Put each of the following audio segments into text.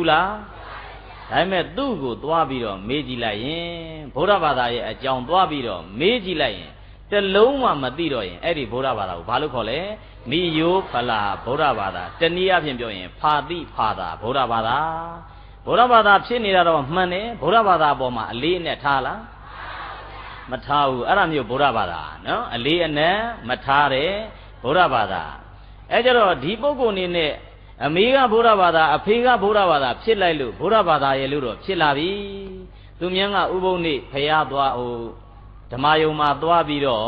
ဘူးလားဒါပေမဲ့သူ့ကိုသွားပြီးတော့မေးကြည့်လိုက်ရင်ဗုဒ္ဓဘာသာရဲ့အကြောင်းသွားပြီးတော့မေးကြည့်လိုက်ရင်တလုံးမှမသိတော့ရင်အဲ့ဒီဗုဒ္ဓဘာသာကိုဘာလို့ခေါ်လဲမိယိုဖလာဗုဒ္ဓဘာသာတနည်းအားဖြင့်ပြောရင်ဖာတိဖာသာဗုဒ္ဓဘာသာဗုဒ္ဓဘာသာဖြစ်နေတာတော့မှန်တယ်ဗုဒ္ဓဘာသာအပေါ်မှာအလေးနဲ့ထားလားမထားဘူးအဲ့ဒါမျိုးဗုဒ္ဓဘာသာနော်အလေးအနက်မထားတယ်ဗုဒ္ဓဘာသာအဲကြတော့ဒီပုဂ္ဂိုလ်နေနဲ့ အမေကဗုဒ္ဓဘာသာအဖေကဗုဒ္ဓဘာသာဖြစ်လိုက်လို့ဗုဒ္ဓဘာသာရဲ့လို့တော့ဖြစ်လာပြီသူမြန်းကဥပုံနေဖျားသွားဟိုဓမ္မယုံမှာသွားပြီးတော့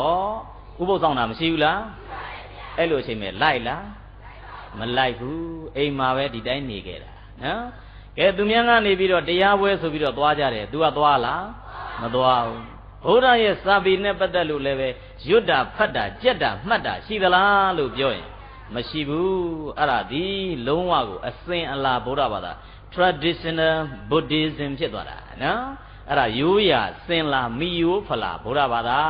ဥပုသ်ဆောင်တာမရှိဘူးလားအဲ့လိုအချိန်မဲ့လိုက်လားမလိုက်ဘူးအိမ်မှာပဲဒီတိုင်းနေခဲ့တာနော်ကဲသူမြန်းကနေပြီးတော့တရားပွဲဆိုပြီးတော့သွားကြတယ် तू ကသွားလားမသွားဘူးဘုရားရဲ့စာပေနဲ့ပတ်သက်လို့လည်းပဲရွတ်တာဖတ်တာကြက်တာမှတ်တာရှိသလားလို့ပြောရင် မရှိဘူးအဲ့ဒါဒီလုံးဝကိုအစဉ်အလာဗုဒ္ဓဘာသာ traditional buddhism ဖြစ်သွားတာနော်အဲ့ဒါရိုးရာစင်လာမီယိုဖလာဗုဒ္ဓဘာသာ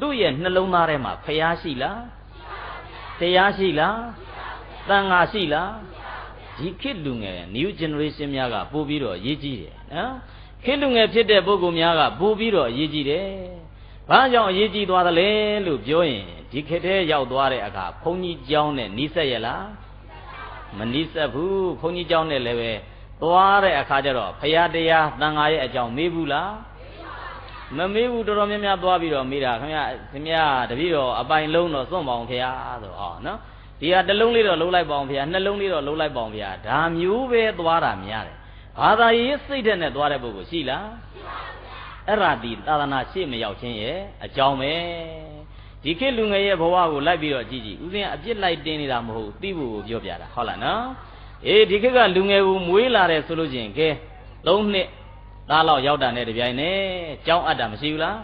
သူ့ရဲ့နှလုံးသားထဲမှာဖျားရှိလားတရားရှိလားတန်ဃာရှိလားဒီခေတ်လူငယ် new generation များကပို့ပြီးတော့ရေးကြည့်တယ်နော်ခေတ်လူငယ်ဖြစ်တဲ့ပုဂ္ဂိုလ်များကပို့ပြီးတော့ရေးကြည့်တယ် ဘာကြောင့်အရေးကြီးသွားသလဲလို့ပြောရင်ဒီခေတ်ထဲရောက်သွားတဲ့အခါဘုန်းကြီးကျောင်းနဲ့နီးစက်ရလားမနီးစက်ဘူးဘုန်းကြီးကျောင်းနဲ့လည်းပဲသွားတဲ့အခါကျတော့ဖရာတရားတန်ဃာရဲ့အကြောင်းမေးဘူးလားမမေးဘူးတော်တော်များများသွားပြီးတော့မေးတာခင်ဗျခင်ဗျတပည့်တော်အပိုင်လုံးတော့စွန့်ပါအောင်ဖရာဆိုဟောနော်ဒီဟာတစ်လုံးလေးတော့လုံးလိုက်ပါအောင်ဖရာနှလုံးလေးတော့လုံးလိုက်ပါအောင်ဖရာဒါမျိုးပဲသွားတာများတယ်ဘာသာရေးစိတ်ဓာတ်နဲ့သွားတဲ့ပုဂ္ဂိုလ်ရှိလား အဲ့ရာဒီသာသနာရှေ့မရောက်ခြင်းရဲ့အကြောင်းပဲဒီခေတ်လူငယ်ရဲ့ဘဝကိုလိုက်ပြီးတော့ကြည့်ကြည့်ဦးဇင်းအပြစ်လိုက်တင်းနေတာမဟုတ်သိဖို့ကိုပြောပြတာဟုတ်လားနော်အေးဒီခေတ်ကလူငယ်ကိုမွေးလာတယ်ဆိုလို့ချင်းကဲ၃နှစ်သားလောက်ရောက်တာနဲ့တပြိုင်နက်ကြောင်းအပ်တာမရှိဘူးလား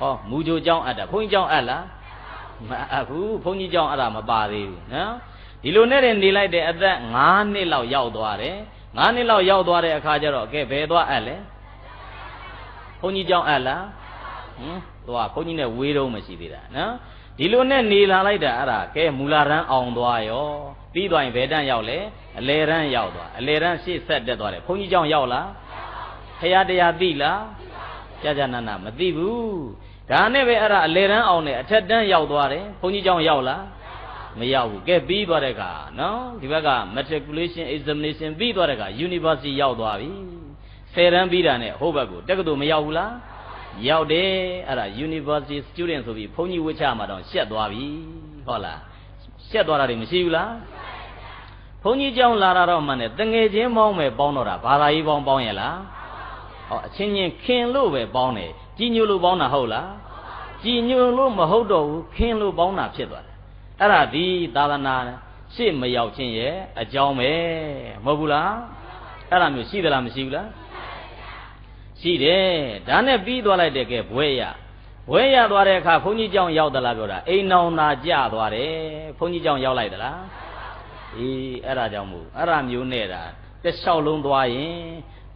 ဟောမူကြိုကြောင်းအပ်တာဘုန်းကြီးကြောင်းအပ်လားမအပ်ဘူးဘုန်းကြီးကြောင်းအပ်တာမပါသေးဘူးနော်ဒီလိုနဲ့နေလိုက်တဲ့အသက်9နှစ်လောက်ရောက်သွားတယ်9နှစ်လောက်ရောက်သွားတဲ့အခါကျတော့ကဲဘယ်သွားအပ်လဲ ဘုန်းကြီးကြောင်းအပ်လားဟင်သွားဘုန်းကြီးနဲ့ဝေးတော့မရှိသေးတာနော်ဒီလိုနဲ့နေလာလိုက်တာအဲ့ဒါကဲမူလာရန်အောင်သွားရောပြီးသွားရင်ဘယ်တန်းရောက်လဲအလေရန်ရောက်သွားအလေရန်ရှေ့ဆက်တက်သွားတယ်ဘုန်းကြီးကြောင့်ရောက်လားဖရာတရားသိလားကြာကြာနာနာမသိဘူးဒါနဲ့ပဲအဲ့ဒါအလေရန်အောင်နဲ့အထက်တန်းရောက်သွားတယ်ဘုန်းကြီးကြောင့်ရောက်လားမရောက်ဘူးကဲပြီးသွားတဲ့အခါနော်ဒီဘက်က matriculation examination ပြီးသွားတဲ့အခါ university ရောက်သွားပြီ ဆယ်တန်းပြီးတာနဲ့ဟိုဘက်ကိုတက္ကသိုလ်မရောက်ဘူးလားရောက်တယ်အဲ့ဒါ university student ဆိုပြီးဘုန်းကြီးဝှချမှာတော့ရှက်သွားပြီဟုတ်လားရှက်သွားတာတွေမရှိဘူးလားဘုန်းကြီးကျောင်းလာတာတော့မှန်တယ်တငယ်ချင်းပေါင်းပဲပေါင်းတော့တာဘာသာရေးပေါင်းပေါင်းရလားဟောအချင်းချင်းခင်လို့ပဲပေါင်းတယ်ကြီးညိုလို့ပေါင်းတာဟုတ်လားကြီးညိုလို့မဟုတ်တော့ဘူးခင်လို့ပေါင်းတာဖြစ်သွားတယ်အဲ့ဒါဒီသာသနာရှေ့မရောက်ခြင်းရဲ့အကြောင်းပဲမဟုတ်ဘူးလားအဲ့ဒါမျိုးရှိသလားမရှိဘူးလား ရှိတယ်ဒါနဲ့ပြီးသွားလိုက်တဲ့ကဲဘွဲရဘွဲရသွားတဲ့အခါဘုန်းကြီးကျောင်းရောက်သလားပြောတာအိမ်နောင်သာကြသွားတယ်ဘုန်းကြီးကျောင်းရောက်လိုက်သလားအေးအဲ့ဒါကြောင့်မို့အဲ့ဒါမျိုးနဲ့တာတစ်လျှောက်လုံးသွားရင်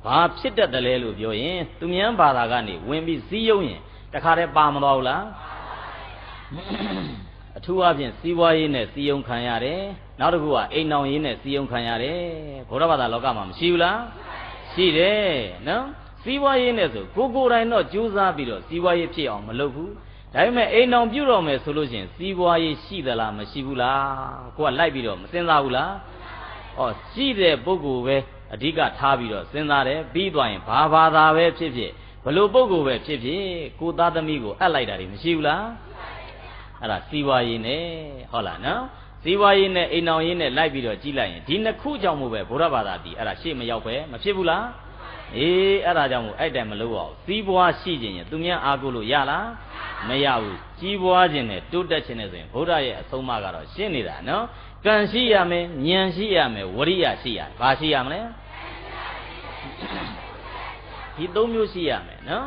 ဘာဖြစ်တတ်တယ်လဲလို့ပြောရင်သူမြန်းဘာသာကနေဝင်ပြီးစည်းရုံးရင်တခါတည်းပါမသွားဘူးလားအထူးအဖြင့်စီးပွားရေးနဲ့စီယုံခံရတယ်နောက်တစ်ခုကအိမ်နောင်ရေးနဲ့စီယုံခံရတယ်ဘုရားဘာသာလောကမှာမရှိဘူးလားရှိတယ်နော် စီးပွားရေးနဲ့ဆိုကိုကိုယ်တိုင်တော့ကြိုးစားပြီးတော့စီးပွားရေးဖြစ်အောင်မလုပ်ဘူးဒါပေမဲ့အိမ်အောင်ပြုတော်မယ်ဆိုလို့ရှိရင်စီးပွားရေးရှိသလားမရှိဘူးလားကိုကလိုက်ပြီးတော့မစဉ်းစားဘူးလားဩရှိတဲ့ပုဂ္ဂိုလ်ပဲအဓိကထားပြီးတော့စဉ်းစားတယ်ပြီးသွားရင်ဘာဘာသာပဲဖြစ်ဖြစ်ဘလို့ပုဂ္ဂိုလ်ပဲဖြစ်ဖြစ်ကိုသားသမီးကိုအပ်လိုက်တာတွေမရှိဘူးလားအဲ့ဒါစီးပွားရေးနဲ့ဟုတ်လားနော်စီးပွားရေးနဲ့အိမ်အောင်ရေးနဲ့လိုက်ပြီးတော့ကြီးလိုက်ရင်ဒီနှစ်ခုကြောင့်မို့ပဲဘုရားဘာသာတည်အဲ့ဒါရှေ့မရောက်ပဲမဖြစ်ဘူးလား အေးအဲ့ဒါကြောင့်မို့အဲ့တိုင်မလုပ်အောင်စီးပွားရှိခြင်းရင်သူများအားကိုလို့ရလားမရဘူးကြီးပွားခြင်းနဲ့တိုးတက်ခြင်းနဲ့ဆိုရင်ဘုရားရဲ့အဆုံးအမကတော့ရှင်းနေတာနော်ကံရှိရမယ်ဉာဏ်ရှိရမယ်ဝရိယရှိရဘာရှိရမလဲဒီသုံးမျိုးရှိရမယ်နော်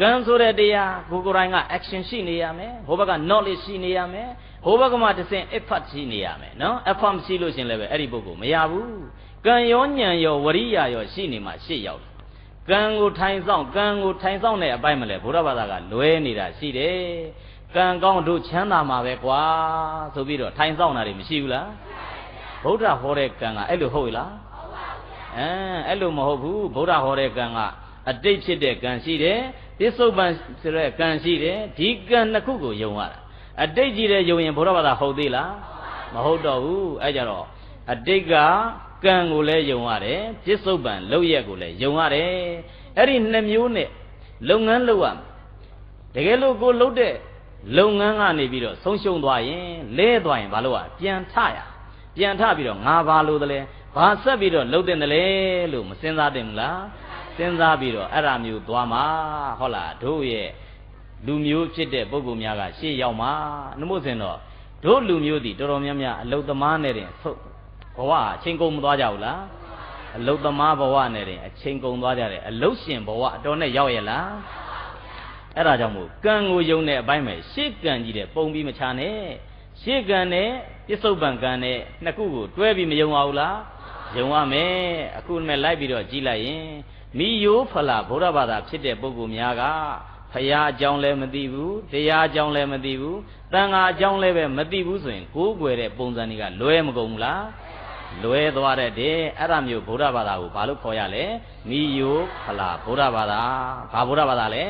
ကံဆိုတဲ့တရားကိုကိုယ်တိုင်က action ရှိနေရမယ်ဟိုဘက်က knowledge ရှိနေရမယ်ဟိုဘက်ကမှတစ်စင် effort ရှိနေရမယ်နော် effort မရှိလို့ရှင်လည်းပဲအဲ့ဒီပုဂ္ဂိုလ်မရဘူးကံရောဉာဏ်ရောဝရိယရောရှိနေမှရှေ့ရောက် ကံကိုထိုင်ဆောင်ကံကိုထိုင်ဆောင်တဲ့အပိုင်းမလဲဘုရားဘာသာကလွဲနေတာရှိတယ်ကံကောင်းတို့ချမ်းသာမှာပဲကွာဆိုပြီးတော့ထိုင်ဆောင်တာတွေမရှိဘူးလားဗုဒ္ဓဟောတဲ့ကံကအဲ့လိုဟုတ်လားအဲအဲအဲ့လိုမဟုတ်ဘူးဗုဒ္ဓဟောတဲ့ကံကအတိတ်ဖြစ်တဲ့ကံရှိတယ်ပစ္စုပန်ဆိုတဲ့ကံရှိတယ်ဒီကံနှစ်ခုကိုယုံရတာအတိတ်ကြီးတဲ့ယုံရင်ဗုဒ္ဓဘာသာဟုတ်သေးလားမဟုတ်တော့ဘူးအဲကြတော့အတိတ်က ကံကိုလည်းယုံရတယ်ပစ္စုပန်လောက်ရက်ကိုလည်းယုံရတယ်အဲ့ဒီနှစ်မျိုးနဲ့လုပ်ငန်းလုပ်ရမယ်တကယ်လို့ကိုလုပ်တဲ့လုပ်ငန်းကနေပြီးတော့ဆုံးရှုံးသွားရင်လဲသွားရင်ဘာလို့ ਆ ပြန်ထရပြန်ထပြီးတော့ငါဘာလို့တလဲဘာဆက်ပြီးတော့လှုပ်တဲ့တလဲလို့မစဉ်းစားတင်ဘူးလားစဉ်းစားပြီးတော့အဲ့ဒါမျိုးသွားမှာဟုတ်လားတို့ရဲ့လူမျိုးဖြစ်တဲ့ပုဂ္ဂိုလ်များကရှေ့ရောက်မှာနှမို့စင်တော့တို့လူမျိုးဒီတော်တော်များများအလုသမားနဲ့တင်ဆုတ် ဘဝအချိန်ကုန်မသွားကြဘူးလားအလုသမားဘဝနဲ့တင်အချိန်ကုန်သွားကြတယ်အလုရှင်ဘဝအတော်နဲ့ရောက်ရဲ့လားအဲ့ဒါကြောင့်မို့ကံကိုယုံတဲ့အပိုင်းမှာရှေ့ကံကြီးတဲ့ပုံပြီးမချနဲ့ရှေ့ကံနဲ့ပြစ္ဆုတ်ပံကံနဲ့နှစ်ခုကိုတွဲပြီးမယုံအောင်လားယုံရမယ်အခုနဲ့လိုက်ပြီးတော့ကြည်လိုက်ရင်မိယိုးဖလာဗုဒ္ဓဘာသာဖြစ်တဲ့ပုဂ္ဂိုလ်များကဖရာအကြောင်းလည်းမသိဘူးတရားအကြောင်းလည်းမသိဘူးတန်ခါအကြောင်းလည်းပဲမသိဘူးဆိုရင်ကိုးကွယ်တဲ့ပုံစံတွေကလွဲမကုန်ဘူးလား လွဲသွားတဲ့တဲ့အဲ့ဒါမျိုးဗုဒ္ဓဘာသာကိုဘာလို့ခေါ်ရလဲမိယိုးဖလာဗုဒ္ဓဘာသာဘာဗုဒ္ဓဘာသာလဲ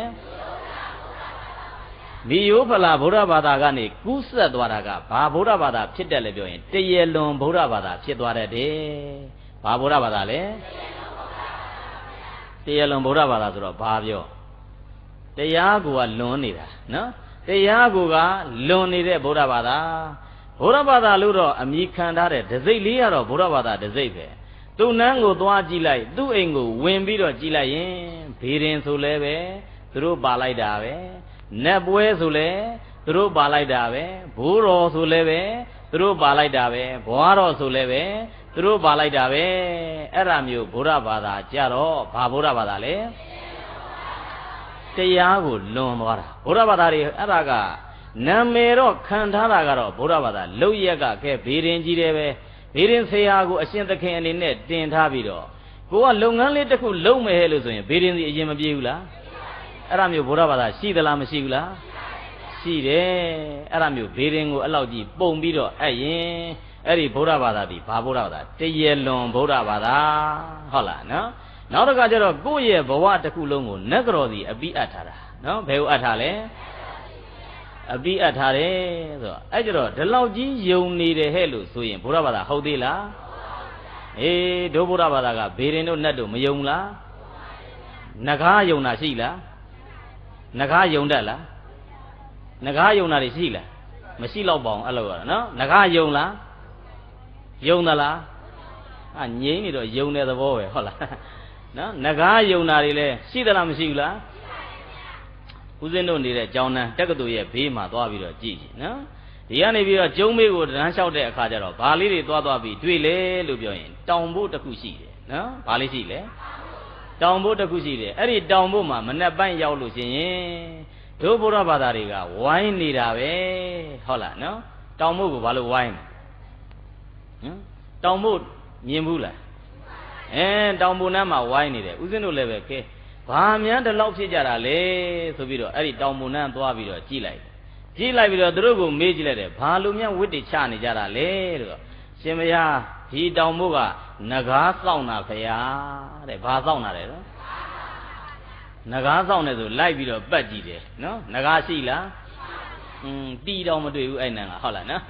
မိယိုးဖလာဗုဒ္ဓဘာသာကနေကူးဆက်သွားတာကဘာဗုဒ္ဓဘာသာဖြစ်တယ်လဲပြောရင်တရေလွန်ဗုဒ္ဓဘာသာဖြစ်သွားတဲ့တဲ့ဘာဗုဒ္ဓဘာသာလဲတရေလွန်ဗုဒ္ဓဘာသာဆိုတော့ဘာပြောတရားကိုကလွန်နေတာနော်တရားကိုကလွန်နေတဲ့ဗုဒ္ဓဘာသာ ဗုဒ္ဓဘာသာလို့တော့အမိခံထားတဲ့ဒစိတ်လေးကတော့ဗုဒ္ဓဘာသာဒစိတ်ပဲသူ့နန်းကိုသွားကြည့်လိုက်သူ့အိမ်ကိုဝင်ပြီးတော့ကြည့်လိုက်ရင်ဘေးရင်ဆိုလဲပဲသူတို့ပါလိုက်တာပဲနတ်ပွဲဆိုလဲသူတို့ပါလိုက်တာပဲဘိုးတော်ဆိုလဲပဲသူတို့ပါလိုက်တာပဲဘွားတော်ဆိုလဲပဲသူတို့ပါလိုက်တာပဲအဲ့ဒါမျိုးဗုဒ္ဓဘာသာကြတော့ဘာဗုဒ္ဓဘာသာလဲတရားကိုလွန်သွားတာဗုဒ္ဓဘာသာတွေအဲ့ဒါက နာမည်တော့ခံထားတာကတော့ဗုဒ္ဓဘာသာလုတ်ရက်ကကဲဘေးရင်ကြီးတယ်ပဲဘေးရင်ဆရာကိုအရှင်သခင်အနေနဲ့တင်ထားပြီးတော့ကိုကလုပ်ငန်းလေးတစ်ခုလုပ်မယ်ဟဲ့လို့ဆိုရင်ဘေးရင်စီအရင်မပြေဘူးလားအဲ့ဒါမျိုးဗုဒ္ဓဘာသာရှိသလားမရှိဘူးလားရှိတယ်အဲ့ဒါမျိုးဘေးရင်ကိုအဲ့လောက်ကြီးပုံပြီးတော့အဲ့ရင်အဲ့ဒီဗုဒ္ဓဘာသာဒီဘာဗုဒ္ဓဘာသာတရေလွန်ဗုဒ္ဓဘာသာဟုတ်လားနော်နောက်တစ်ခါကျတော့ကိုယ့်ရဲ့ဘဝတစ်ခုလုံးကိုနတ်ကတော်စီအပိအပ်ထားတာနော်ဘယ်ကိုအပ်ထားလဲ အပိအပ်ထားတယ်ဆိုတော့အဲ့ကြတော့ဒီလောက်ကြီးယုံနေတယ်ဟဲ့လို့ဆိုရင်ဘုရားဘာသာဟုတ်သေးလားအေးဒုဘုရားဘာသာကဘေရင်တို့နတ်တို့မယုံလားနဂါယုံတာရှိလားနဂါယုံတတ်လားနဂါယုံတာတွေရှိလားမရှိတော့ပါအောင်အဲ့လိုရတာနော်နဂါယုံလားယုံသလားအငြိမ့်နေတော့ယုံတဲ့သဘောပဲဟုတ်လားနော်ငကားယုံတာတွေလည်းရှိသလားမရှိဘူးလား ဦးဇင်းတို့နေတဲ့ကျောင်းတန်းတက္ကသိုလ်ရဲ့ဘေးမှာသွားပြီးတော့ကြည့်နော်ဒီကနေပြီးတော့ကျုံးမေးကိုတန်းလျှောက်တဲ့အခါကျတော့ဘာလေးတွေသွားသွားပြီးတွေ့လေလို့ပြောရင်တောင်ဖို့တစ်ခုရှိတယ်နော်ဘာလေးရှိလဲတောင်ဖို့တစ်ခုရှိတယ်အဲ့ဒီတောင်ဖို့မှာမနှက်ပိုင်းရောက်လို့ရှိရင်တို့ဘုရားဘာသာတွေကဝိုင်းနေတာပဲဟုတ်လားနော်တောင်ဖို့ကိုဘာလို့ဝိုင်းလဲဟမ်တောင်ဖို့မြင်ဘူးလားအဲတောင်ပုံနှမ်းမှာဝိုင်းနေတယ်ဦးဇင်းတို့လည်းပဲကဲ ဘာများတလောက်ဖြစ်ကြတာလဲဆိုပြီးတော့အဲ့ဒီတောင်ပုံနှမ်းသွားပြီးတော့ကြည့်လိုက်ကြည့်လိုက်ပြီးတော့သူတို့ကိုမေးကြည့်လိုက်တယ်ဘာလို့များဝိတ္တိချနေကြတာလဲလို့ရှင်မယားဒီတောင်မို့ကငကားစောင့်တာဖရာတဲ့ဘာစောင့်တာလဲနော်ငကားစောင့်တယ်ဆိုလိုက်ပြီးတော့ပတ်ကြည့်တယ်နော်ငကားရှိလားอืมတီတော့မတွေ့ဘူးအဲ့နန်းကဟုတ်လားနော်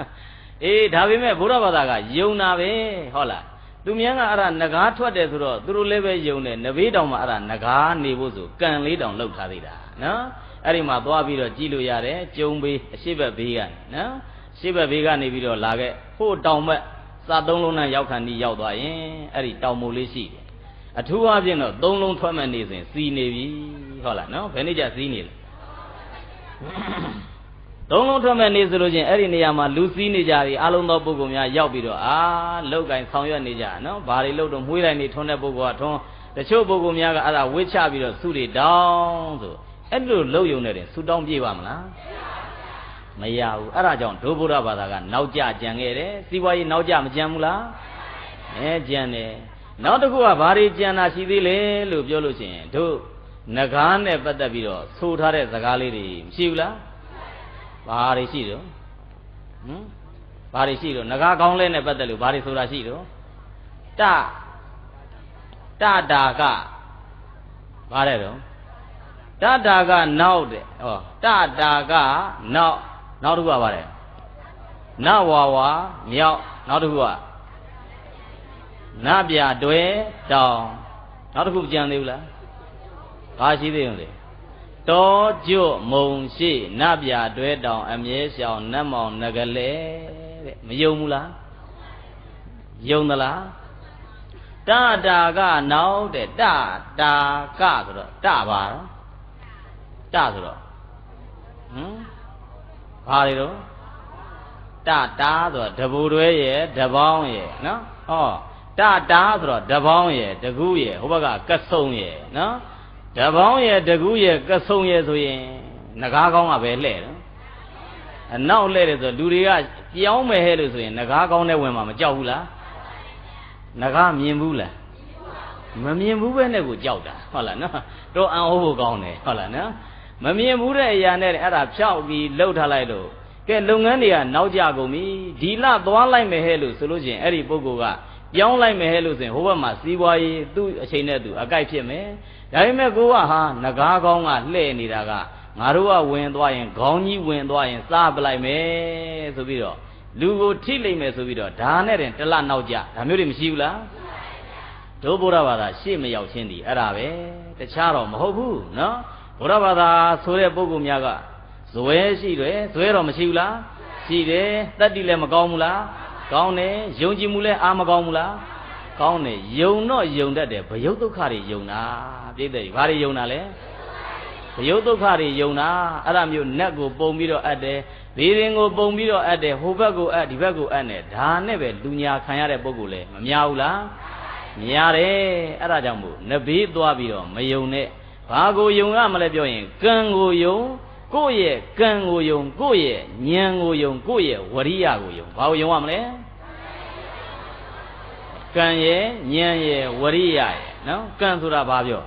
အေးဒါပေမဲ့ဘုရားဘာသာကယုံတာပဲဟုတ်လား သူမြန်းကအဲ့ဒါငကားထွက်တယ်ဆိုတော့သူတို့လည်းပဲယုံတယ်နဘေးတောင်မှာအဲ့ဒါငကားနေဖို့ဆိုကံလေးတောင်လောက်ထားသေးတာနော်အဲ့ဒီမှာသွားပြီးတော့ကြည့်လို့ရတယ်ကျုံဘေးအရှိဘက်ဘေးကနော်ရှိဘက်ဘေးကနေပြီးတော့လာခဲ့ဟိုတောင်ဘက်စာသုံးလုံးနဲ့ရောက်ခံဒီရောက်သွားရင်အဲ့ဒီတောင်မိုလေးရှိတယ်အထူးအဖြင့်တော့သုံးလုံးထွက်မဲ့နေစဉ်စီနေပြီဟုတ်လားနော်ဘယ်နေ့ကျစီနေလဲ သုံးလုံးထွက်မဲ့နေဆိုလို့ချင်းအဲ့ဒီနေရာမှာလူစည်းနေကြပြီအလုံးသောပုဂ္ဂိုလ်များရောက်ပြီးတော့အာလောက်ကင်ဆောင်ရွက်နေကြနော်ဘာတွေလို့တော့မွှေးလိုက်နေထွန်းတဲ့ပုဂ္ဂိုလ်ကထွန်းတချို့ပုဂ္ဂိုလ်များကအဲ့ဒါဝစ်ချပြီးတော့စုတွေတောင်းဆိုအဲ့လိုလှုပ်ယုံနေတယ်ဆူတောင်းပြေးပါမလားမရဘူးအဲ့ဒါကြောင့်ဒုဗုဒ္ဓဘာသာကနောက်ကြကြံခဲ့တယ်စီးပွားရေးနောက်ကြမကြံဘူးလားအဲကြံတယ်နောက်တစ်ခုကဘာတွေကြံတာရှိသေးလဲလို့ပြောလို့ရှိရင်တို့ငကားနဲ့ပတ်သက်ပြီးတော့ဆိုထားတဲ့စကားလေးတွေမရှိဘူးလား ဘာတွေရှိတော့ဟမ်ဘာတွေရှိတော့ငကားကောင်းလဲနဲ့ပတ်သက်လို့ဘာတွေဆိုတာရှိတော့တတတာကပါတယ်တော့တတာကနောက်တဲ့ဟောတတာကနောက်နောက်တစ်ခုကပါတယ်နဝါဝါမြောက်နောက်တစ်ခုကနပြတွဲတောင်နောက်တစ်ခုကြံသေးဘူးလားဘာရှိသေးလဲ တောကျွတ်မုံရှိနပြတွဲတောင် အမြဲရှောင်နတ်မောင်ငကလေးတဲ့မယုံဘူးလားယုံသလားတတာကနောက်တဲ့တတာကဆိုတော့တပါတော့တဆိုတော့ဟမ်ဘာတွေတော့တတာဆိုတော့တဘူတွဲရဲ့တပေါင်းရဲ့နော်ဟောတတာဆိုတော့တပေါင်းရဲ့တကူးရဲ့ဟိုဘက်ကကဆုံရဲ့နော် တပေါင်းရဲ့တကူးရဲ့ကဆုံရဲ့ဆိုရင်ငကားကောင်းကပဲလှဲ့နော်အနောက်လှဲ့တယ်ဆိုလူတွေကပြောင်းမယ်ဟဲ့လို့ဆိုရင်ငကားကောင်းနဲ့ဝင်မှာမကြောက်ဘူးလားငကားမြင်ဘူးလားမမြင်ဘူးပဲနဲ့ကိုကြောက်တာဟုတ်လားနော်တော့အံ့ဩဖို့ကောင်းတယ်ဟုတ်လားနော်မမြင်ဘူးတဲ့အရာနဲ့အဲ့ဒါဖြောက်ပြီးလှုပ်ထားလိုက်လို့ကဲလုပ်ငန်းတွေကနောက်ကျကုန်ပြီဒီလသွားလိုက်မယ်ဟဲ့လို့ဆိုလို့ချင်းအဲ့ဒီပုဂ္ဂိုလ်က ပြောင်းလိုက်မယ်ဟဲ့လို့ဆိုရင်ဟိုဘက်မှာစီးပွားရေးသူ့အချိန်နဲ့သူအကြိုက်ဖြစ်မယ်ဒါပေမဲ့ကိုကဟာငကားကောင်းကလှဲ့နေတာကငါတို့ကဝင်သွားရင်ခေါင်းကြီးဝင်သွားရင်စားပလိုက်မယ်ဆိုပြီးတော့လူကိုထိလိုက်မယ်ဆိုပြီးတော့ဒါနဲ့တင်တလနောက်ကြဒါမျိုးတွေမရှိဘူးလားဒုဗုဒ္ဓဘာသာရှေ့မရောက်ချင်းဒီအဲ့ဒါပဲတခြားတော့မဟုတ်ဘူးနော်ဗုဒ္ဓဘာသာဆိုတဲ့ပုဂ္ဂိုလ်များကဇွဲရှိတယ်ဇွဲတော့မရှိဘူးလားရှိတယ်တတ္တိလည်းမကောင်းဘူးလား ကောင်းတယ်ယုံကြည်မှုလည်းအာမကောင်းဘူးလားကောင်းတယ်ယုံတော့ယုံတတ်တယ်ဘယုတ်ဒုက္ခတွေယုံတာပြည့်တယ်ဘာတွေယုံတာလဲဘယုတ်ဒုက္ခတွေယုံတာအဲ့ဒါမျိုးနတ်ကိုပုံပြီးတော့အပ်တယ်ဘေးရင်ကိုပုံပြီးတော့အပ်တယ်ဟိုဘက်ကိုအပ်ဒီဘက်ကိုအပ်နေဒါနဲ့ပဲလူညာခံရတဲ့ပုံကိုလည်းမများဘူးလားများတယ်အဲ့ဒါကြောင့်မို့နဘေးသွားပြီးတော့မယုံနဲ့ဘာကိုယုံရမလဲပြောရင်ကံကိုယုံ ကိုယ့်ရဲ့ကံကိုယုံကိုယ့်ရဲ့ဉာဏ်ကိုယုံကိုယ့်ရဲ့ဝရိယကိုယုံဘာကိုယုံရမလဲကံရဲ့ဉာဏ်ရဲ့ဝရိယရဲ့နော်ကံဆိုတာဘာပြော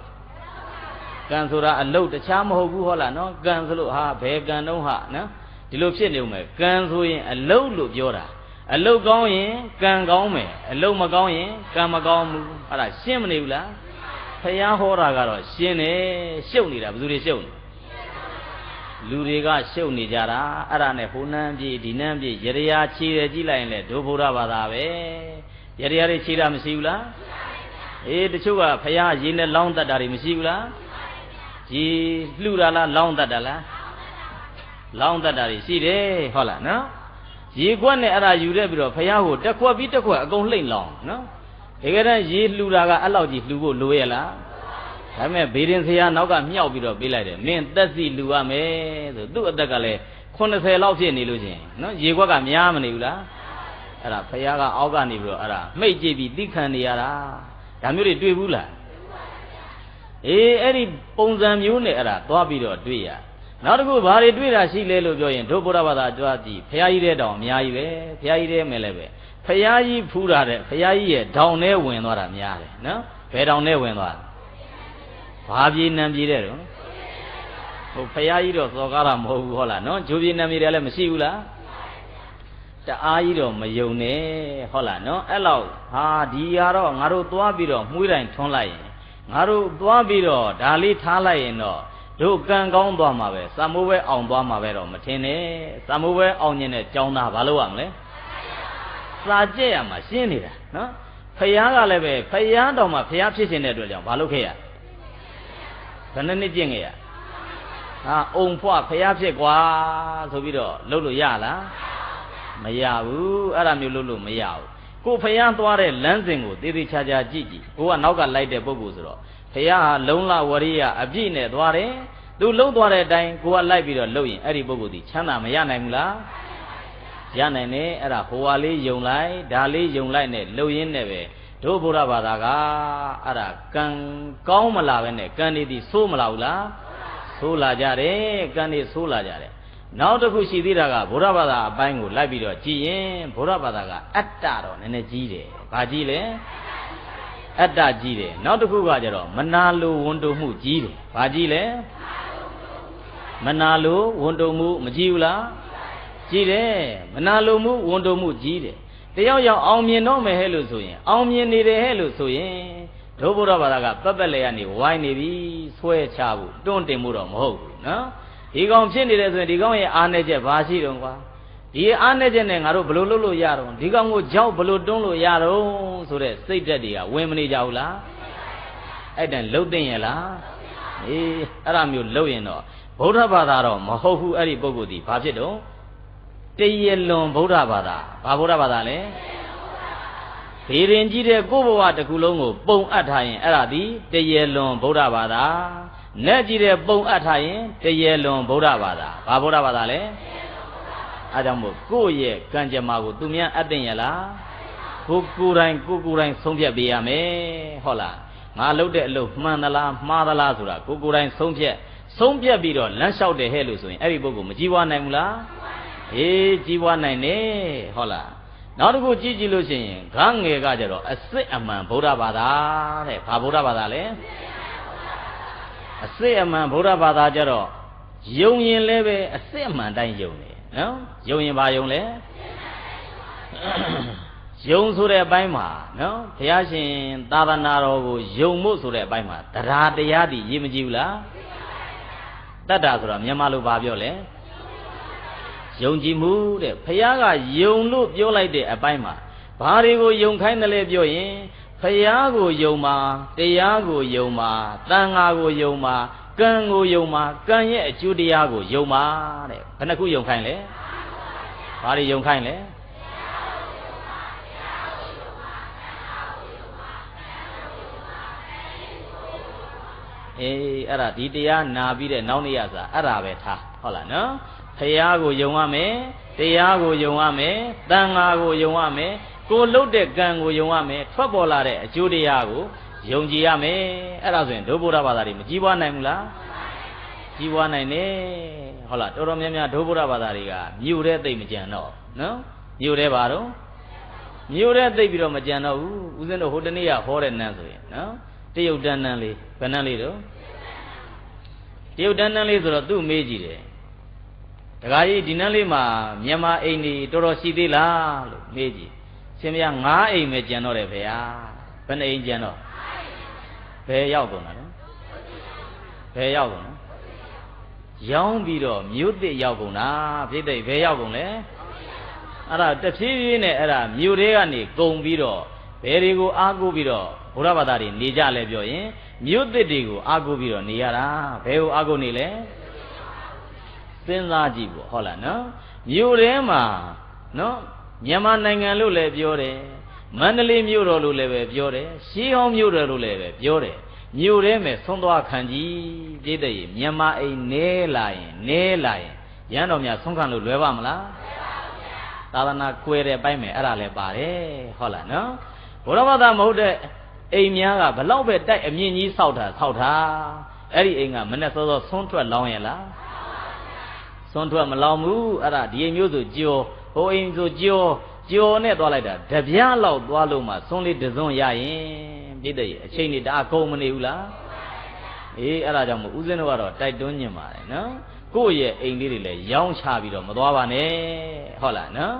ကံဆိုတာအလုတ်တခြားမဟုတ်ဘူးဟောလားနော်ကံဆိုလို့ဟာဘယ်ကံတုံးဟာနော်ဒီလိုဖြစ်နေဦးမယ်ကံဆိုရင်အလုတ်လို့ပြောတာအလုတ်ကောင်းရင်ကံကောင်းမယ်အလုတ်မကောင်းရင်ကံမကောင်းဘူးအဲ့ဒါရှင်းမနေဘူးလားဖះဟောတာကတော့ရှင်းတယ်ရှုပ်နေတာဘယ်သူတွေရှုပ်နေ လူတွေကရှုပ်နေကြတာအဲ့ဒါနဲ့ဟိုနန်းပြေဒီနန်းပြေရရချီတယ်ကြည့်လိုက်ရင်လေဒုဗုဒ္ဓဘာသာပဲရရတွေချီတာမရှိဘူးလားအေးတချို့ကဖះရေနဲ့လောင်းတတ်တာတွေမရှိဘူးလားရေလှူတာလားလောင်းတတ်တာလားလောင်းတတ်တာတွေရှိတယ်ဟုတ်လားနော်ရေခွက်နဲ့အဲ့ဒါယူတဲ့ပြီးတော့ဖះကိုတက်ခွက်ပြီးတက်ခွက်အကုန်လှိမ့်လောင်းနော်တကယ်တမ်းရေလှူတာကအဲ့လောက်ကြီးလှူဖို့လိုရဲ့လား ဒါပေမဲ့ဘေးရင်ဆရာနောက်ကမြောက်ပြီးတော့ပေးလိုက်တယ်မင်းသက်စီလှူရမယ်ဆိုသူ့အသက်ကလည်း80လောက်ဖြစ်နေလို့ချင်းနော်ရေခွက်ကများမနေဘူးလားအဲ့ဒါဖះကအောက်ကနေပြီးတော့အဲ့ဒါမှိတ်ကြည့်ပြီးတိခံနေရတာဒါမျိုးတွေတွေ့ဘူးလားအေးအဲ့ဒီပုံစံမျိုးနဲ့အဲ့ဒါသွားပြီးတော့တွေ့ရနောက်တစ်ခုဘာတွေတွေ့တာရှိလဲလို့ပြောရင်ဒုဗုဒ္ဓဘာသာကြွားကြည့်ဖះကြီးတဲ့တောင်အများကြီးပဲဖះကြီးတဲ့မယ်လည်းပဲဖះကြီးဖူးတာတဲ့ဖះကြီးရဲ့ဒေါင်ထဲဝင်သွားတာများတယ်နော်ဘယ်ဒေါင်ထဲဝင်သွား ဘာပြေနံပြေတဲ့တော့ဟိုဖះကြီးတော့စော်ကားတာမဟုတ်ဘူးဟောလားနော်ဂျိုပြေနံပြေတယ်လည်းမရှိဘူးလားတအားကြီးတော့မယုံနဲ့ဟုတ်လားနော်အဲ့လောက်ဟာဒီဟာတော့ငါတို့သွားပြီးတော့မှုတိုင်းထွန်းလိုက်ရင်ငါတို့သွားပြီးတော့ဒါလေးထားလိုက်ရင်တော့တို့ကံကောင်းသွားမှာပဲစာမိုးပဲအောင်သွားမှာပဲတော့မထင်နဲ့စာမိုးပဲအောင်ညင်တဲ့ကြောင်းသားဘာလို့ရမလဲစာကြက်ရမှာရှင်းနေတာနော်ဖယားကလည်းပဲဖယားတော်မှာဖယားဖြစ်ခြင်းတဲ့အတွက်ကြောင့်ဘာလို့ခဲ့ရ ဘယ်နှစ်နှစ်ကျင့်ခဲ့ရဟာအုံဖွဖယားဖြစ်ကွာဆိုပြီးတော့လုပ်လို့ရလားမရဘူးအဲ့ဒါမျိုးလုပ်လို့မရဘူးကိုဖယားသွားတဲ့လမ်းစဉ်ကိုသေသေးချာချာကြည့်ကြည့်ကိုကနောက်ကလိုက်တဲ့ပုံကိုဆိုတော့ဖယားဟာလုံလဝရိယအပြည့်နဲ့သွားတယ်သူလှုပ်သွားတဲ့အတိုင်းကိုကလိုက်ပြီးတော့လှုပ်ရင်အဲ့ဒီပုဂ္ဂိုလ်ဒီချမ်းသာမရနိုင်ဘူးလားရနိုင်တယ်အဲ့ဒါဟိုဟာလေးယုံလိုက်ဒါလေးယုံလိုက်နဲ့လှုပ်ရင်းနဲ့ပဲ တို့ဗုဒ္ဓဘာသာကအဲ့ဒါကံကောင်းမလားပဲနဲ့ကံနေသည်ဆိုးမလားဘူးလားဆိုးလာကြတယ်ကံနေဆိုးလာကြတယ်နောက်တစ်ခုရှိသေးတာကဗုဒ္ဓဘာသာအပိုင်းကိုလိုက်ပြီးတော့ကြည်ရင်ဗုဒ္ဓဘာသာကအတ္တတော့နည်းနည်းကြီးတယ်။ဘာကြီးလဲ။အတ္တကြီးတယ်။နောက်တစ်ခုကကြတော့မနာလိုဝန်တုံမှုကြီးတယ်။ဘာကြီးလဲ။မနာလိုဝန်တုံမှုမကြီးဘူးလား။ကြီးတယ်။မနာလိုမှုဝန်တုံမှုကြီးတယ်။ တယောက်ယောက်အောင်မြင်တော့မယ်ဟဲ့လို့ဆိုရင် အောင်မြင်နေတယ်ဟဲ့လို့ဆိုရင်ဒုဗုဒ္ဓဘာသာကပက်ပက်လေကနေဝိုင်းနေပြီဆွဲချဖို့တွန့်တင်မှုတော့မဟုတ်ဘူးနော်ဒီကောင်ဖြစ်နေတယ်ဆိုရင်ဒီကောင်ရဲ့အားနေချက်ဘာရှိတုံးကွာဒီအားနေချက်နဲ့ငါတို့ဘယ်လိုလုပ်လို့ရတော့ဒီကောင်ကိုကြောက်ဘယ်လိုတွန်းလို့ရတော့ဆိုတဲ့စိတ်ဓာတ်တွေကဝင်မနေကြဘူးလားအဲ့တန်လှုပ်သိင်ရဲ့လားအေးအဲ့ဒါမျိုးလှုပ်ရင်တော့ဗုဒ္ဓဘာသာတော့မဟုတ်ဘူးအဲ့ဒီပုဂ္ဂိုလ်ဒီဘာဖြစ်တော့ တရလွန်ဗုဒ္ဓဘာသာဘာဗုဒ္ဓဘာသာလဲဘေရင်ကြီးတဲ့ကိုယ့်ဘဝတစ်ခုလုံးကိုပုံအပ်ထားရင်အဲ့ဒါဒီတရလွန်ဗုဒ္ဓဘာသာနဲ့ကြီးတဲ့ပုံအပ်ထားရင်တရလွန်ဗုဒ္ဓဘာသာဘာဗုဒ္ဓဘာသာလဲအဲကြောင့်မို့ကိုယ့်ရဲ့ကံကြမ္မာကိုသူများအပ်တင်ရလားကိုကိုယ်တိုင်ကိုကိုယ်တိုင်ဆုံးဖြတ်ပေးရမယ်ဟုတ်လားငါလုပ်တဲ့အလုပ်မှန်သလားမှားသလားဆိုတာကိုကိုယ်တိုင်ဆုံးဖြတ်ဆုံးဖြတ်ပြီးတော့လမ်းလျှောက်တယ်ဟဲ့လို့ဆိုရင်အဲ့ဒီပုဂ္ဂိုလ်မကြည်ဝါနိုင်ဘူးလား အေးကြည်ဝါနိုင်တယ်ဟုတ်လားနောက်တစ်ခုကြည့်ကြည့်လို့ရှိရင်ဂငယ်ကကြတော့အစစ်အမှန်ဗုဒ္ဓဘာသာတဲ့ဘာဗုဒ္ဓဘာသာလဲအစစ်အမှန်ဗုဒ္ဓဘာသာကြတော့ယုံရင်လည်းပဲအစစ်အမှန်တိုင်းယုံတယ်နော်ယုံရင်ဘာယုံလဲယုံဆိုတဲ့အပိုင်းမှာနော်ဘုရားရှင်သာသနာတော်ကိုယုံမှုဆိုတဲ့အပိုင်းမှာတရားတရားတည်ရေးမကြည့်ဘူးလားတတ္တာဆိုတော့မြန်မာလိုဘာပြောလဲ ယုံကြည်မှုတဲ့ဘုရားကယုံလို့ပြောလိုက်တဲ့အပိုင်းမှာဘာတွေကိုယုံခိုင်းတယ်လဲပြောရင်ဖယားကိုယုံပါတရားကိုယုံပါတန်ဃာကိုယုံပါကံကိုယုံပါကံရဲ့အကျိုးတရားကိုယုံပါတဲ့ဘယ်နှခုယုံခိုင်းလဲဘာတွေယုံခိုင်းလဲအေးအဲ့ဒါဒီတရားနာပြီးတဲ့နောက်နေ့ရစာအဲ့ဒါပဲထားဟုတ်လားနော် ဖယားကိုယုံရမယ်တရားကိုယုံရမယ်တန်ဃာကိုယုံရမယ်ကိုလှုပ်တဲ့ကံကိုယုံရမယ်ထွက်ပေါ်လာတဲ့အကျိုးတရားကိုယုံကြည်ရမယ်အဲ့ဒါဆိုရင်ဒုဗုဒ္ဓဘာသာတွေမကြီးပွားနိုင်ဘူးလားကြီးပွားနိုင်တယ်ဟုတ်လားတော်တော်များများဒုဗုဒ္ဓဘာသာတွေကမြို့တဲ့သိမ့်မကြံတော့နော်မြို့တဲ့ပါတော့မြို့တဲ့သိပ်ပြီးတော့မကြံတော့ဘူးဦးဇင်းတို့ဟိုတနေ့ကဟောတဲ့နန်းဆိုရင်နော်တရုတ်တန်းနန်းလေးဘယ်နန်းလေးတော့တရုတ်တန်းနန်းလေးဆိုတော့သူ့မေးကြည့်တယ် တခါကြီးဒီနန်းလေးမှာမြန်မာအိမ်ကြီးတော်တော်ရှိသေးလားလို့မေးကြည့်ရှင်မရငါးအိမ်ပဲကြံတော့တယ်ဖေဟာဘယ်နှအိမ်ကြံတော့ဘယ်ရောက်ကုန်တာလဲဘယ်ရောက်ကုန်လဲရောင်းပြီးတော့မြို့သစ်ရောက်ကုန်တာပြိတ္တိဘယ်ရောက်ကုန်လဲအဲ့ဒါတဖြည်းဖြည်းနဲ့အဲ့ဒါမြို့တွေကနေကုံပြီးတော့ဘယ်တွေကိုအားကိုးပြီးတော့ဘုရားဘာသာတွေနေကြလဲပြောရင်မြို့သစ်တွေကိုအားကိုးပြီးတော့နေရတာဘယ်ကိုအားကိုးနေလဲ စဉ်းစားကြည့်ပေါ့ဟုတ်လားနော်မြို့ထဲမှာနော်မြန်မာနိုင်ငံလို့လည်းပြောတယ်မန္တလေးမြို့တော်လို့လည်းပဲပြောတယ်ရှေးဟောင်းမြို့တော်လို့လည်းပဲပြောတယ်မြို့ထဲမှာသုံးသွားခံကြီးပြည့်တဲ့မြန်မာအိမ်နဲလာရင်နဲလာရင်ရန်တော်များဆုံးခံလို့လွယ်ပါမလားသာသနာကွယ်တဲ့ပိုင်းမှာအဲ့ဒါလည်းပါတယ်ဟုတ်လားနော်ဘုရားဘာသာမဟုတ်တဲ့အိမ်များကဘလောက်ပဲတိုက်အမြင့်ကြီးဆောက်တာဆောက်တာအဲ့ဒီအိမ်ကမနဲ့စောစောဆွန်းထွက်လောင်းရဲ့လား ဆွန်းထွက်မလောင်ဘူးအဲ့ဒါဒီအိမ်မျိုးဆိုကြောဟိုအိမ်ဆိုကြောကြောနဲ့သွားလိုက်တာတပြားလောက်သွားလို့မှဆွန်းလေးတစွန်းရရင်ပြည့်တဲ့အချိန်နေတအားကုန်မနေဘူးလားအေးအဲ့ဒါကြောင့်မို့ဦးဇင်းတို့ကတော့တိုက်တွန်းညင်ပါတယ်နော်ကိုယ့်ရဲ့အိမ်လေးတွေလည်းရောင်းချပြီးတော့မသွားပါနဲ့ဟုတ်လားနော်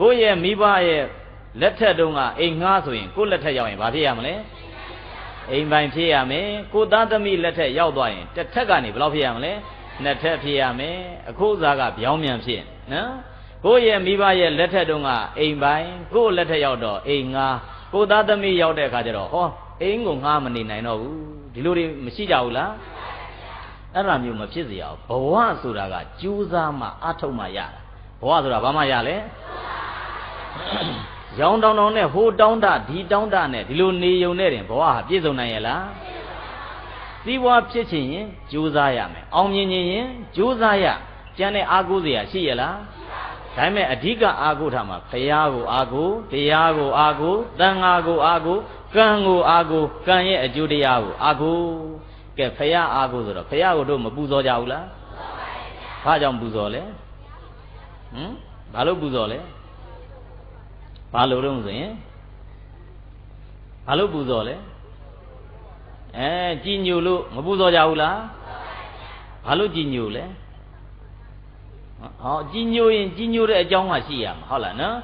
ကိုယ့်ရဲ့မိဘရဲ့လက်ထက်တုန်းကအိမ်ငှားဆိုရင်ကိုယ့်လက်ထက်ရောက်ရင်ဘာဖြစ်ရမလဲအိမ်ပိုင်ဖြစ်ရမယ်ကိုသားသမီးလက်ထက်ရောက်သွားရင်တစ်ထက်ကနေဘယ်လောက်ဖြစ်ရမလဲ နှစ်ထက်ဖြစ်ရမယ်အခုစားကပြောင်းပြန်ဖြစ်နော်ကိုယ့်ရဲ့မိဘရဲ့လက်ထက်တုန်းကအိမ်ပိုင်ကိုယ့်လက်ထက်ရောက်တော့အိမ်ငှားကိုသားသမီးရောက်တဲ့အခါကျတော့ဟောအိမ်ကိုငှားမနေနိုင်တော့ဘူးဒီလိုတွေမရှိကြဘူးလားအဲ့ဒါမျိုးမဖြစ်စေရအောင်ဘဝဆိုတာကကြိုးစားမှအထုတ်မှရတာဘဝဆိုတာဘာမှရလဲရောင်းတောင်းတောင်းနဲ့ဟိုတောင်းတဒီတောင်းတနဲ့ဒီလိုနေုံနဲ့တင်ဘဝဟာပြည့်စုံနိုင်ရဲ့လားစီး ပွားဖြစ်ချင်ရင်ကြိုးစားရမယ်အောင်မြင်ခြင်းရင်ကြိုးစားရကျန်တဲ့အာကိုးစရာရှိရလားဒါပေမဲ့အဓိကအာကိုးထားမှာဘုရားကိုအာကိုးတရားကိုအာကိုးတန်ဃာကိုအာကိုးကံကိုအာကိုးကံရဲ့အကျိုးတရားကိုအာကိုးကဲဖရာအာကိုဆိုတော့ဖရာကိုတို့မပူဇော်ကြဘူးလားဘာကြောင့်ပူဇော်လဲဟမ်ဘာလို့ပူဇော်လဲဘာလို့တော့ဆိုရင်ဘာလို့ပူဇော်လဲ အဲကြည်ညိုလို့မပူဇော်ကြဘူးလားဘာလို့ကြည်ညိုလဲဟောကြည်ညိုရင်ကြည်ညိုတဲ့အကြောင်းကရှိရမှာဟုတ်လားနော်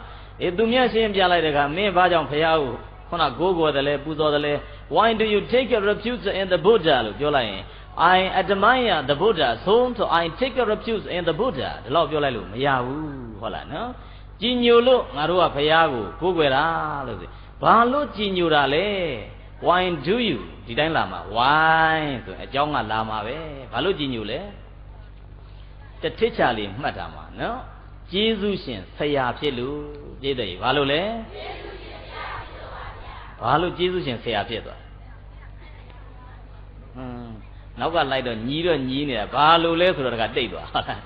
အေးသူမြတ်ရှင်းပြလိုက်တဲ့အခါမင်းဘာကြောင့်ဖရာကိုခုနကိုးကွယ်တယ်လဲပူဇော်တယ်လဲ why do you take a refuge in the buddha လို့ပြောလိုက်ရင် I admire the buddha so so I take a refuge in the buddha ဒီလောက်ပြောလိုက်လို့မရဘူးဟုတ်လားနော်ကြည်ညိုလို့ငါတို့ကဘုရားကိုကိုးကွယ်တာလို့ဆိုဘာလို့ကြည်ညိုတာလဲ why do you ဒီတိုင်းလာမှာ why ဆိုရင်အကြောင်းကလာမှာပဲဘာလို့ကြည်ညိုလဲတထစ်ချာလေးမှတ်တာမှာနော်ကျေးဇူးရှင်ဆရာဖြစ်လို့ပြည့်တယ်ဘာလို့လဲဘာလို့ကျေးဇူးရှင်ဆရာဖြစ်သွားဟွန်းနောက်ကလိုက်တော့ညီးတော့ညီးနေတာဘာလို့လဲဆိုတော့ကတိတ်သွားဟုတ်လား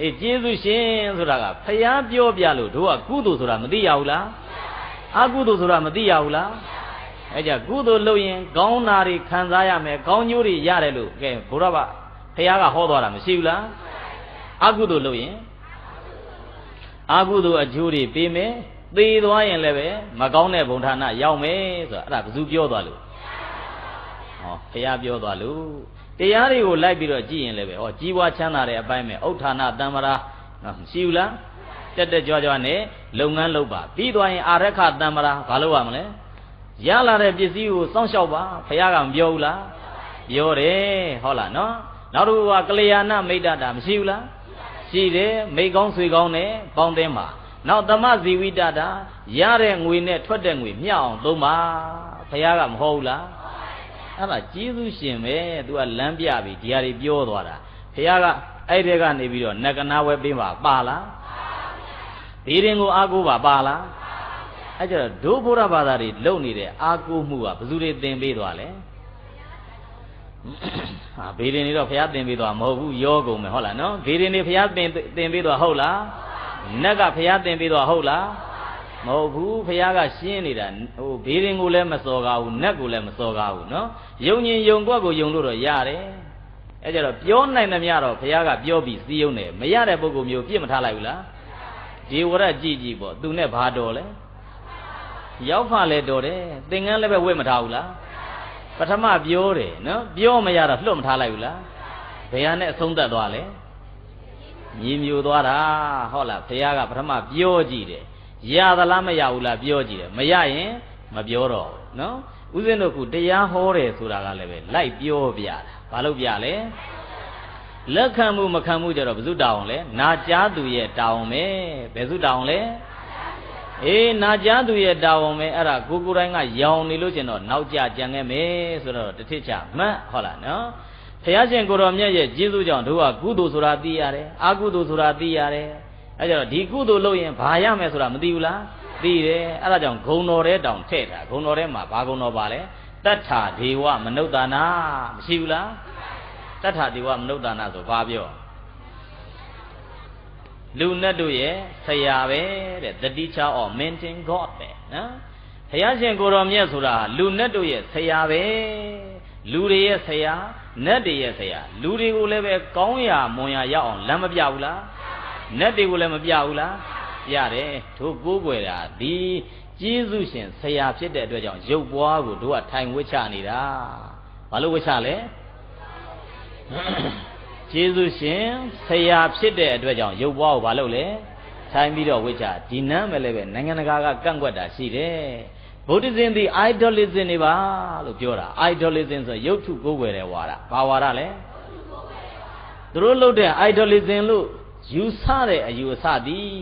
အေးကျေးဇူးရှင်ဆိုတာကဖျားပြောပြလို့တို့ကကုသိုလ်ဆိုတာမသိရဘူးလားအကုသိုလ်ဆိုတာမသိရဘူးလား အဲကြကုသိုလ်လုပ်ရင်ကောင်းတာတွေခံစားရမယ်ကောင်းကျိုးတွေရတယ်လို့ကဲဘုရားကဖျားကဟောသွားတာမရှိဘူးလားအကုသိုလ်လုပ်ရင်အကုသိုလ်အကျိုးတွေပေးမယ်သေသွားရင်လည်းပဲမကောင်းတဲ့ဘုံဌာနရောက်မယ်ဆိုတာအဲ့ဒါဘယ်သူပြောသွားလို့ဟောဘုရားပြောသွားလို့တရားတွေကိုလိုက်ပြီးတော့ကြည့်ရင်လည်းပဲဟောကြီးပွားချမ်းသာတဲ့အပိုင်းမဲ့ဥဋ္ဌာဏတမ္မာရာနော်မရှိဘူးလားတက်တက်ကြွကြွနဲ့လုပ်ငန်းလုပ်ပါပြီးသွားရင်အာရခတမ္မာရာဘာလုပ်ရမလဲ ရလာတဲ့ပစ္စည်းကိုစောင့်ရှောက်ပါဘုရားကမပြောဘူးလားပြောတယ်ဟုတ်လားနော်နောက်တစ်ခုကကလျာဏမိတ်တတာမရှိဘူးလားရှိတယ်မိတ်ကောင်းဆွေကောင်းနဲ့ပေါင်းသင်းပါနောက်သမဇီဝိတတာရတဲ့ငွေနဲ့ထွက်တဲ့ငွေမျှအောင်သုံးပါဘုရားကမဟုတ်ဘူးလားအဲ့ဒါကျေးဇူးရှင်ပဲသူကလမ်းပြပြီဒီဟာတွေပြောသွားတာဘုရားကအဲ့တဲ့ကနေပြီးတော့နဂနာဝဲပေးပါပါလားဒီရင်ကိုအာကိုပါပါလား အဲ့ကျတော့ဒုဗုဒ္ဓဘာသာတွေလုံနေတဲ့အာကိုမှုကဘယ်သူတွေသင်ပေးသွားလဲဟာဘေးရင်တွေတော့ဘုရားသင်ပေးသွားမဟုတ်ဘူးရောကုန်မယ်ဟုတ်လားနော်ဘေးရင်တွေဘုရားသင်သင်ပေးသွားဟုတ်လားနတ်ကဘုရားသင်ပေးသွားဟုတ်လားမဟုတ်ဘူးဘုရားကရှင်းနေတာဟိုဘေးရင်ကိုလည်းမစော်ကားဘူးနတ်ကိုလည်းမစော်ကားဘူးနော်ယုံညင်ယုံကွက်ကိုယုံလို့တော့ရတယ်အဲကြတော့ပြောနိုင်သမျှတော့ဘုရားကပြောပြီးစီးယုံတယ်မရတဲ့ပုဂ္ဂိုလ်မျိုးပြစ်မထားလိုက်ဘူးလားဒီဝရကြည့်ကြည့်ပေါ့သူနဲ့ဘာတော်လဲ ရောက်ဖလဲတော်တယ်သင်္ကန်းလည်းပဲဝတ်မထားဘူးလားပထမပြောတယ်နော်ပြောမရတော့လွတ်မထားလိုက်ဘူးလားဘယ်ဟာနဲ့အဆုံးသတ်သွားလဲညီမျိုးသွားတာဟုတ်လားဘုရားကပထမပြောကြည့်တယ်ရသလားမရဘူးလားပြောကြည့်တယ်မရရင်မပြောတော့ဘူးနော်ဦးဇင်းတို့ကတရားဟောတယ်ဆိုတာကလည်းပဲလိုက်ပြောပြတာဘာလို့ပြလဲလက်ခံမှုမခံမှုကြတော့ဘယ်သူတောင်းလဲနာကြားသူရဲ့တောင်းပဲဘယ်သူတောင်းလဲ အေးနာကြားသူရဲ့တာဝန်ပဲအဲ့ဒါကိုကိုတိုင်းကရောင်နေလို့ကျင်တော့နောက်ကြကြံခဲ့မယ်ဆိုတော့တစ်ထစ်ချမှတ်ဟုတ်လားနော်ဘုရားရှင်ကိုတော်မြတ်ရဲ့ကျေးဇူးကြောင့်တို့ကကုသိုလ်ဆိုတာသိရတယ်အကုသိုလ်ဆိုတာသိရတယ်အဲ့ကြတော့ဒီကုသိုလ်လုပ်ရင်ဘာရမယ်ဆိုတာမသိဘူးလားသိတယ်အဲ့ဒါကြောင့်ဂုံတော်တဲ့တောင်ထည့်တာဂုံတော်ထဲမှာဘာဂုံတော်ပါလဲတတ္ထာဒေဝမနုဿာနာမရှိဘူးလားတတ္ထာဒေဝမနုဿာနာဆိုဘာပြော လူနဲ့တို့ရဲ့ဆရာပဲတဲ့ the teacher of maintain god ပဲနော်ဘုရားရှင်ကိုတော်မြတ်ဆိုတာလူနဲ့တို့ရဲ့ဆရာပဲလူတွေရဲ့ဆရာနတ်တွေရဲ့ဆရာလူတွေကိုလည်းပဲကောင်းရာမွန်ရာရောက်အောင်လမ်းမပြဘူးလားနတ်တွေကိုလည်းမပြဘူးလားပြတယ်တို့ကိုးကွယ်တာဒီကျေးဇူးရှင်ဆရာဖြစ်တဲ့အတွက်ကြောင့်ရုပ်ပွားကိုတို့ကထိုင်ဝှချနေတာဘာလို့ဝှချလဲ ကျေးဇူးရှင်ဆရာဖြစ်တဲ့အတွက်ကြောင့်ရုပ်ဘွားကိုဘာလုပ်လဲထိုင်ပြီးတော့ဝိချဒီနမ်းပဲလည်းပဲနိုင်ငံတကာကကန့်ကွက်တာရှိတယ်ဗုဒ္ဓဇင်သည် idolism နေပါလို့ပြောတာ idolism ဆိုရုပ်ထုကိုးကွယ်တဲ့ဝါဒဘာဝါဒလဲသူတို့လုပ်တဲ့ idolism လို့ယူဆတဲ့အယူအဆသည်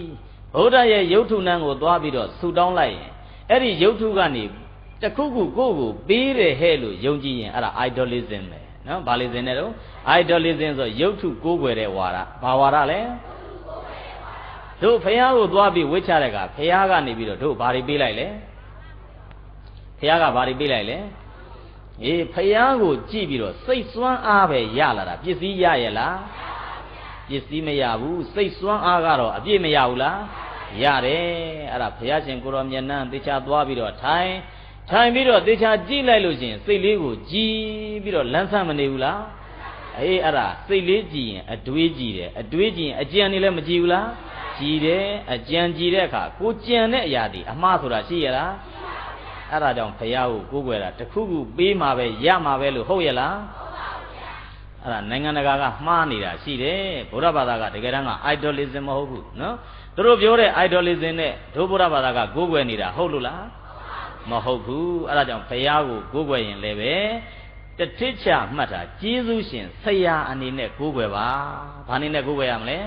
ဗုဒ္ဓရဲ့ရုပ်ထုနန်းကိုသွားပြီးတော့ဆူတောင်းလိုက်ရင်အဲ့ဒီရုပ်ထုကနေတခုခုကိုယ့်ကိုပေးတယ်ဟဲ့လို့ယုံကြည်ရင်အဲ့ဒါ idolism ပဲ နော်ဘာလိစင်နဲ့တော့ idolism ဆိုရုပ်ထုကိုးကွယ်တဲ့ဝါဒဘာဝါဒလဲတို့ဖះကိုသွားပြီးဝိချတဲ့ကဖះကနေပြီးတော့တို့ဘာတွေပေးလိုက်လဲဖះကဘာတွေပေးလိုက်လဲအေးဖះကိုကြည့်ပြီးတော့စိတ်စွမ်းအားပဲရလာတာပစ္စည်းရရဲ့လားပစ္စည်းမရဘူးစိတ်စွမ်းအားကတော့အပြည့်မရဘူးလားရတယ်အဲ့ဒါဘုရားရှင်ကိုရောမျက်နှာသေချာသွားပြီးတော့ထိုင် ထိုင်ပြီးတော့သေချာကြည့်လိုက်လို့ရှိရင်စိတ်လေးကိုကြည်ပြီးတော့လန်းဆန့်မနေဘူးလားအေးအဲ့ဒါစိတ်လေးကြည်ရင်အတွေးကြည်တယ်အတွေးကြည်ရင်အကြံနေလည်းမကြည်ဘူးလားကြည်တယ်အကြံကြည်တဲ့အခါကိုကြံတဲ့အရာဒီအမှားဆိုတာရှိရလားအဲ့ဒါကြောင့်ဖះကိုကိုးကွယ်တာတခုခုပေးမှာပဲရမှာပဲလို့ဟုတ်ရဲ့လားအဲ့ဒါနိုင်ငံတကာကမှားနေတာရှိတယ်ဗုဒ္ဓဘာသာကတကယ်တမ်းက idolism မဟုတ်ဘူးနော်သူတို့ပြောတဲ့ idolism နဲ့ဒုဗုဒ္ဓဘာသာကကိုးကွယ်နေတာဟုတ်လို့လား မဟုတ်ဘူးအဲ့ဒါကြောင့်ဘုရားကိုကိုးကွယ်ရင်လည်းပဲတထစ်ချမှတ်တာကျေးဇူးရှင်ဆရာအနေနဲ့ကိုးကွယ်ပါဘာအနေနဲ့ကိုးကွယ်ရမလဲ